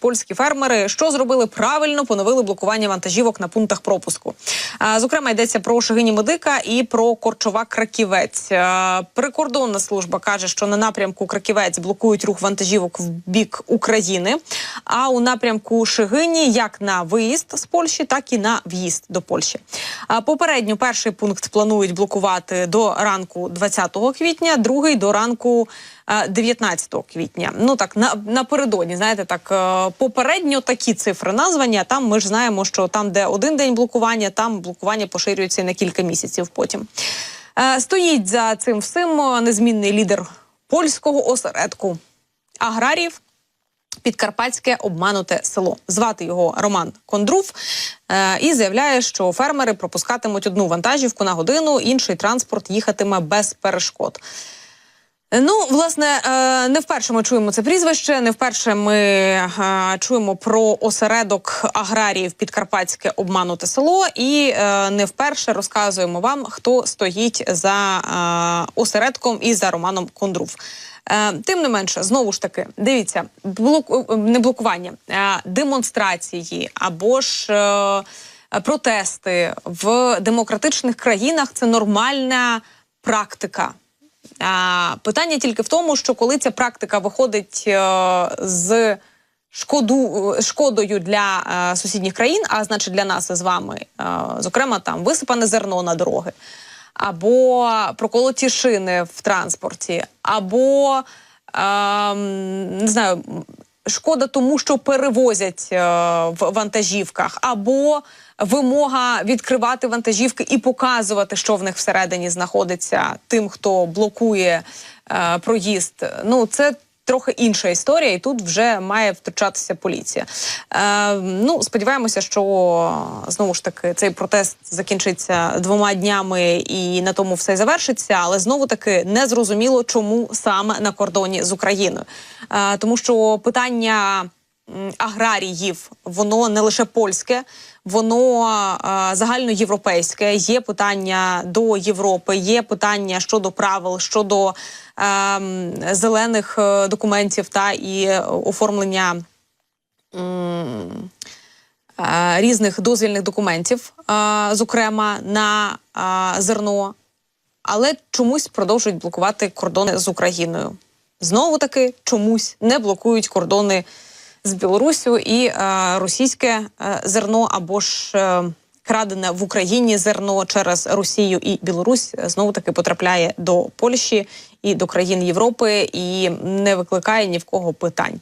Польські фермери, що зробили правильно, поновили блокування вантажівок на пунктах пропуску. Зокрема, йдеться про Шегині Медика і про Корчова Краківець. Прикордонна служба каже, що на напрямку Краківець блокують рух вантажівок в бік України. А у напрямку Шегині як на виїзд з Польщі, так і на в'їзд до Польщі. Попередньо перший пункт планують блокувати до ранку 20 квітня, другий до ранку. е, 19 квітня. Ну так на напередодні, знаєте, так е, попередньо такі цифри названі. Там ми ж знаємо, що там, де один день блокування, там блокування поширюється на кілька місяців. Потім Е, стоїть за цим всім е, незмінний лідер польського осередку аграріїв. Підкарпатське обмануте село. Звати його Роман Кондрув е, і заявляє, що фермери пропускатимуть одну вантажівку на годину, інший транспорт їхатиме без перешкод. Ну, власне, е, не вперше ми чуємо це прізвище. Не вперше ми е, чуємо про осередок аграріїв Підкарпатське обмануте село, і е, не вперше розказуємо вам, хто стоїть за осередком і за Романом Кондрув. Тим не менше, знову ж таки, дивіться, блок не блокування, демонстрації або ж. Протести в демократичних країнах це нормальна практика. Питання тільки в тому, що коли ця практика виходить е, з шкоду, е, шкодою для е, сусідніх країн, а значить для нас з вами, зокрема, там висипане зерно на дороги, або проколоті шини в транспорті, або ем, не знаю. Шкода тому, що перевозять е, в вантажівках, або вимога відкривати вантажівки і показувати, що в них всередині знаходиться тим, хто блокує е, проїзд. Ну це трохи інша історія, і тут вже має втручатися поліція. Е, ну сподіваємося, що знову ж таки цей протест закінчиться двома днями і на тому все завершиться. Але знову таки не зрозуміло, чому саме на кордоні з Україною, е, тому що питання аграріїв воно не лише польське, воно загальноєвропейське. Є питання до Європи, є питання щодо правил, щодо е, зелених е, документів та і оформлення. е, Різних дозвільних документів, е, зокрема на зерно, але чомусь продовжують блокувати кордони з Україною. Знову таки чомусь не блокують кордони з Білорусю і е, російське е, зерно або ж е, крадене в Україні зерно через Росію і Білорусь знову таки потрапляє до Польщі і до країн Європи і не викликає ні в кого питань.